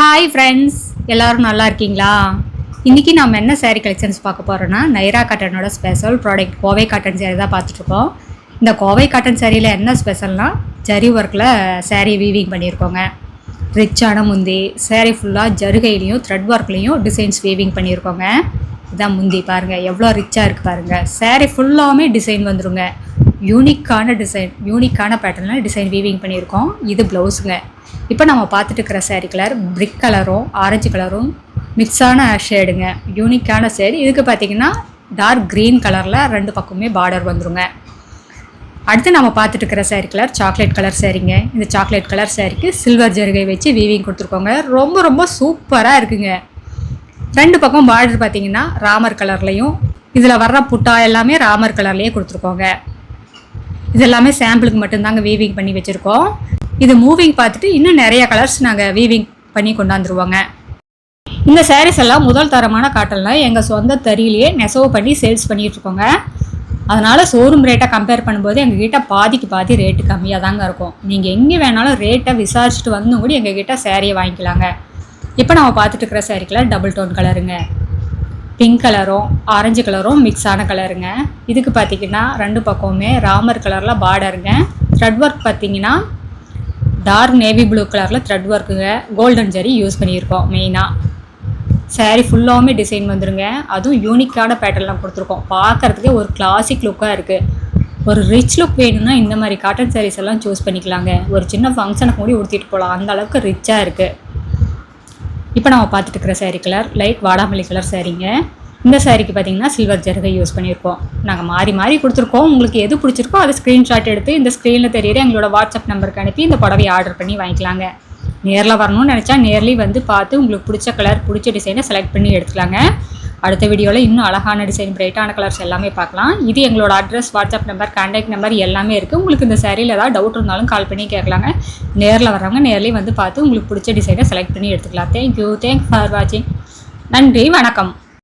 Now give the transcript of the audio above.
Hi friends எல்லோரும் நல்லா இருக்கீங்களா? இன்றைக்கி நம்ம என்ன சேரீ கலெக்ஷன்ஸ் பார்க்க போகிறோன்னா Naira காட்டனோட special product Kovai cotton saree தான் பார்த்துட்ருக்கோம் இந்த கோவை காட்டன் சேரீயில் என்ன ஸ்பெஷல்னால் ஜரி ஒர்க்கில் சேரீ வீவிங் பண்ணியிருக்கோங்க. ரிச்சான முந்தி சேரீ ஃபுல்லாக ஜருகையிலையும் த்ரெட் ஒர்க்லேயும் டிசைன்ஸ் வீவிங் பண்ணியிருக்கோங்க. இதான் முந்தி பாருங்கள் எவ்வளோ ரிச்சாக இருக்குது பாருங்கள் சேரீ ஃபுல்லாமே டிசைன் வந்துருங்க. யூனிக்கான டிசைன் யூனிக்கான பேட்டர்னில் டிசைன் வீவிங் பண்ணியிருக்கோம். இது ப்ளவுஸுங்க இப்போ நம்ம பார்த்துட்டு இருக்கிற சேரீ கலர் பிரிக் கலரும் ஆரஞ்சு கலரும் மிக்ஸான ஷேடுங்க யூனிக்கான ஷேடு இதுக்கு பார்த்தீங்கன்னா டார்க் க்ரீன் கலரில் ரெண்டு பக்கமே பார்டர் வந்துருங்க. அடுத்து நம்ம பார்த்துட்டு இருக்கிற சேரீ கலர் சாக்லேட் கலர் சேரீங்க இந்த சாக்லேட் கலர் சேரீக்கு சில்வர் ஜருகை வச்சு வீவிங் கொடுத்துருக்கோங்க. ரொம்ப ரொம்ப சூப்பராக இருக்குங்க. ரெண்டு பக்கம் பார்டர் பார்த்தீங்கன்னா ராமர் கலர்லையும் இதில் வர்ற புட்டா எல்லாமே ராமர் கலர்லேயே கொடுத்துருக்கோங்க. இது எல்லாமே சாம்பிளுக்கு மட்டும்தாங்க வீவிங் பண்ணி வச்சுருக்கோம். இது மூவிங் பார்த்துட்டு இன்னும் நிறைய கலர்ஸ் நாங்கள் வீவிங் பண்ணி கொண்டாந்துருவோங்க. இந்த சாரீஸ் எல்லாம் முதல் தரமான காட்டனில் எங்கள் சொந்த தறியிலேயே நெசவு பண்ணி சேல்ஸ் பண்ணிகிட்ருக்கோங்க அதனால் ஷோரூம் ரேட்டை கம்பேர் பண்ணும்போது எங்ககிட்ட பாதிக்கு பாதி ரேட்டு கம்மியாக தாங்க இருக்கும். நீங்கள் எங்கே வேணாலும் ரேட்டை விசாரிச்சுட்டு வந்தும் கூட எங்ககிட்ட சேரீயை வாங்கிக்கலாங்க. இப்போ நம்ம பார்த்துட்டு இருக்கிற saree கலர் டபுள் டோன் கலருங்க பிங்க் கலரும் ஆரஞ்சு கலரும் மிக்ஸ் ஆன கலருங்க இதுக்கு பார்த்தீங்கன்னா ரெண்டு பக்கமுமே ராமர் கலரில் பார்டருங்க த்ரெட் ஒர்க் பார்த்தீங்கன்னா டார்க் நேவி ப்ளூ கலரில் த்ரெட் ஒர்க்குங்க கோல்டன் ஜரி யூஸ் பண்ணியிருக்கோம் மெயினாக saree ஃபுல்லாகவுமே டிசைன் வந்துருங்க. அதுவும் யூனிக்கான பேட்டர்லாம் கொடுத்துருக்கோம். பார்க்கறதுக்கே ஒரு கிளாசிக் லுக்காக இருக்குது ஒரு ரிச் லுக் வேணும்னா இந்த மாதிரி காட்டன் சாரீஸ் எல்லாம் சூஸ் பண்ணிக்கலாங்க. ஒரு சின்ன ஃபங்க்ஷனுக்கு கூட உடுத்திட்டு போகலாம் அந்த அளவுக்கு ரிச்சாக இருக்குது இப்போ நம்ம பார்த்துட்டு இருக்கிற சாரீ கலர் லைட் வாடாமல்லி கலர் சாரீங்க இந்த சாரிக்கு பார்த்தீங்கன்னா சில்வர் ஜருகை யூஸ் பண்ணியிருக்கோம். நாங்கள் மாறி மாறி கொடுத்துருக்கோம். உங்களுக்கு எது பிடிச்சிருக்கோ அதை ஸ்க்ரீன்ஷாட் எடுத்து இந்த ஸ்க்ரீனில் தெரியுற எங்களோட வாட்ஸ்அப் நம்பருக்கு அனுப்பி இந்த புடவையை ஆர்டர் பண்ணி வாங்கிக்கலாங்க. நேரில் வரணும்னு நினச்சா நேர்லேயும் வந்து பார்த்து உங்களுக்கு பிடிச்ச கலர் பிடிச்ச டிசைனை செலக்ட் பண்ணி எடுத்துக்கலாங்க. அடுத்த வீடியோவில் இன்னும் அழகான டிசைன் பிரைட்டான கலர்ஸ் எல்லாமே பார்க்கலாம். இது எங்களோட address WhatsApp number contact number எல்லாமே இருக்குது உங்களுக்கு இந்த சேரீயில் ஏதாவது டவுட் இருந்தாலும் கால் பண்ணி கேட்கலாங்க. நேரில் வரவங்க நேர்லேயும் வந்து பார்த்து உங்களுக்கு பிடிச்ச டிசைனை செலக்ட் பண்ணி எடுத்துக்கலாம். தேங்க்யூ தேங்க் ஃபார் வாட்சிங் நன்றி. வணக்கம்.